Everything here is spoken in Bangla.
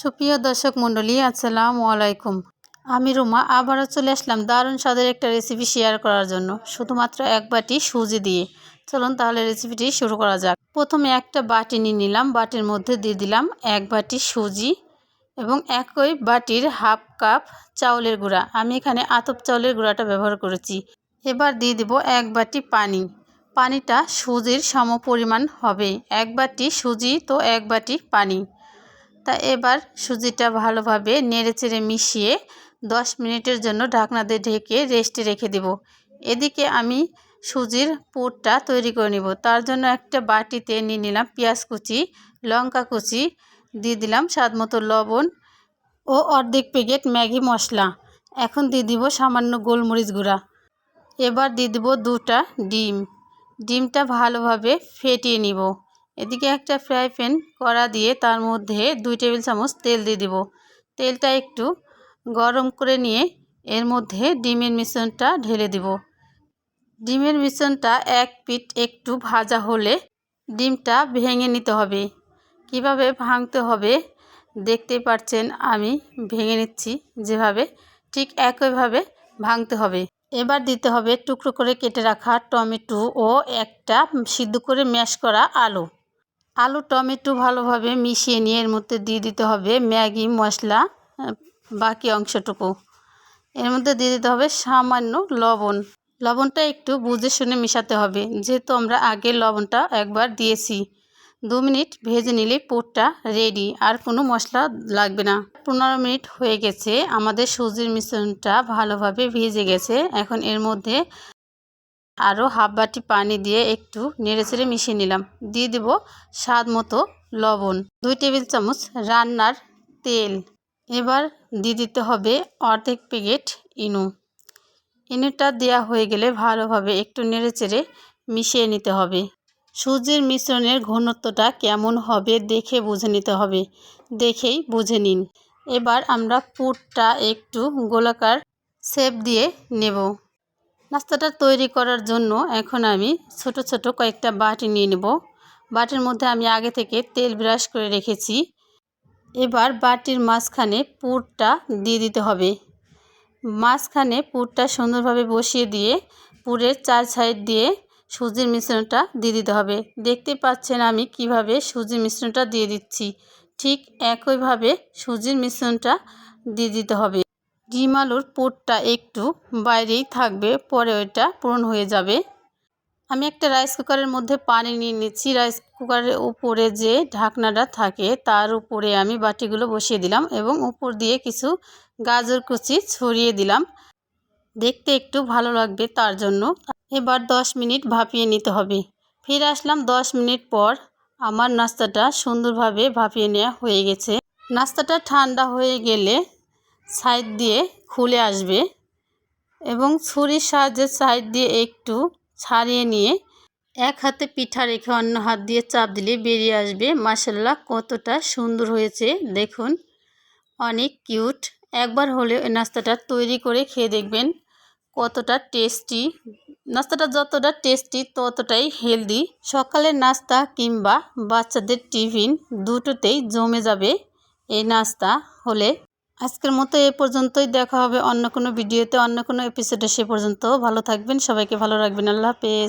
সুপ্রিয় দর্শক মণ্ডলী, আসসালামু আলাইকুম। আমি রুমা, আবারও চলে আসলাম দারুণ স্বাদের একটা রেসিপি শেয়ার করার জন্য, শুধুমাত্র এক বাটি সুজি দিয়ে। চলুন তাহলে রেসিপিটি শুরু করা যাক। প্রথমে একটা বাটি নিয়ে নিলাম, বাটির মধ্যে দিয়ে দিলাম এক বাটি সুজি এবং একই বাটির হাফ কাপ চাউলের গুঁড়া। আমি এখানে আতপ চাউলের গুঁড়াটা ব্যবহার করেছি। এবার দিয়ে দিব এক বাটি পানি। পানিটা সুজির সম পরিমাণ হবে। এক বাটি সুজি তো এক বাটি পানি। তা এবার সুজিটা ভালোভাবে নেড়েচেড়ে মিশিয়ে দশ মিনিটের জন্য ঢাকনা দিয়ে ঢেকে রেস্টে রেখে দেব। এদিকে আমি সুজির পুরটা তৈরি করে নিব। তার জন্য একটা বাটিতে নিয়ে নিলাম পেঁয়াজ কুচি, লঙ্কা কুচি, দিয়ে দিলাম স্বাদ মতো লবণ ও অর্ধেক প্যাকেট ম্যাগি মশলা। এখন দিয়ে দিব সামান্য গোলমরিচ গুঁড়া। এবার দিয়ে দেবো দুটা ডিম। ডিমটা ভালোভাবে ফেটিয়ে নিব। এদিকে একটা ফ্রাই প্যান কড়া দিয়ে তার মধ্যে দুই টেবিল চামচ তেল দিয়ে দিব। তেলটা একটু গরম করে নিয়ে এর মধ্যে ডিমের মিশ্রণটা ঢেলে দিব। ডিমের মিশ্রণটা এক পিঠ একটু ভাজা হলে ডিমটা ভেঙে নিতে হবে। কীভাবে ভাঙতে হবে দেখতে পাচ্ছেন, আমি ভেঙে নিচ্ছি যেভাবে, ঠিক একইভাবে ভাঙতে হবে। এবার দিতে হবে টুকরো করে কেটে রাখা টমেটো ও একটা সিদ্ধ করে ম্যাশ করা আলু। আলু, টমেটো ভালোভাবে মিশিয়ে নিয়ে এর মধ্যে দিয়ে দিতে হবে ম্যাগি, মশলা বাকি অংশটুকু। এর মধ্যে দিয়ে দিতে হবে সামান্য লবণ। লবণটা একটু বুঝে শুনে মেশাতে হবে। যেহেতু আমরা আগে লবণটা একবার দিয়েছি, দু মিনিট ভেজে নিলে পুরটা রেডি আর কোনো মশলা লাগবে না। পনেরো মিনিট হয়ে গেছে, আমাদের সুজির মিশ্রণটা ভালোভাবে ভেজে গেছে। এখন এর মধ্যে আরও হাফ বাটি পানি দিয়ে একটু নেড়েচেড়ে মিশিয়ে নিলাম। দিয়ে দেব স্বাদ মতো লবণ। দুই টেবিল চামচ রান্নার তেল। এবার দিয়ে দিতে হবে অর্ধেক প্যাকেট ইনু। ইনুটা দেওয়া হয়ে গেলে ভালোভাবে একটু নেড়েচেড়ে মিশিয়ে নিতে হবে। সুজির মিশ্রণের ঘনত্বটা কেমন হবে দেখে বুঝে নিতে হবে। দেখেই বুঝে নিন। এবার আমরা পুরটা একটু গোলাকার শেপ দিয়ে নেব। নাস্তাটা তৈরি করার জন্য এখন আমি ছোট ছোট কয়েকটা বাটি নিয়ে নেব। বাটির মধ্যে আমি আগে থেকে তেল ব্রাশ করে রেখেছি। এবার বাটির মাঝখানে পুরটা দিয়ে দিতে হবে। মাঝখানে পুরটা সুন্দরভাবে বসিয়ে দিয়ে পুরের চার সাইড দিয়ে সুজির মিশ্রণটা দিয়ে দিতে হবে। দেখতে পাচ্ছেন আমি কীভাবে সুজির মিশ্রণটা দিয়ে দিচ্ছি। ঠিক একইভাবে সুজির মিশ্রণটা দিয়ে দিতে হবে। ডিম আলুর পুরটা একটু বাইরেই থাকবে, পরে ওইটা পূরণ হয়ে যাবে। আমি একটা রাইস কুকারের মধ্যে পানি নিয়ে নিচ্ছি। রাইস কুকারের উপরে যে ঢাকনাটা থাকে, তার উপরে আমি বাটিগুলো বসিয়ে দিলাম এবং উপর দিয়ে কিছু গাজর কুচি ছড়িয়ে দিলাম। দেখতে একটু ভালো লাগবে তার জন্য। এবার দশ মিনিট ভাপিয়ে নিতে হবে। ফিরে আসলাম দশ মিনিট পর। আমার নাস্তাটা সুন্দরভাবে ভাপিয়ে নেওয়া হয়ে গেছে। নাস্তাটা ঠান্ডা হয়ে গেলে সাইড দিয়ে খুলে আসবে এবং ছুরির সাহায্যে সাইড দিয়ে একটু ছাড়িয়ে নিয়ে এক হাতে পিঠা রেখে অন্য হাত দিয়ে চাপ দিলে বেরিয়ে আসবে। মাসাল্লাহ কতটা সুন্দর হয়েছে। দেখুন, অনেক কিউট। একবার হলে নাস্তাটা তৈরি করে খেয়ে দেখবেন কতটা টেস্টি। নাস্তাটা যতটা টেস্টি, ততটাই হেলদি। সকালের নাস্তা কিংবা বাচ্চাদের টিফিন দুটোতেই জমে যাবে এই নাস্তা হলে। আজকের মতো এ পর্যন্তই। দেখা হবে অন্য কোনো ভিডিওতে, অন্য কোনো এপিসোডে সে পর্যন্ত ভালো থাকবেন, সবাইকে ভালো রাখবেন। আল্লাহ হাফেজ।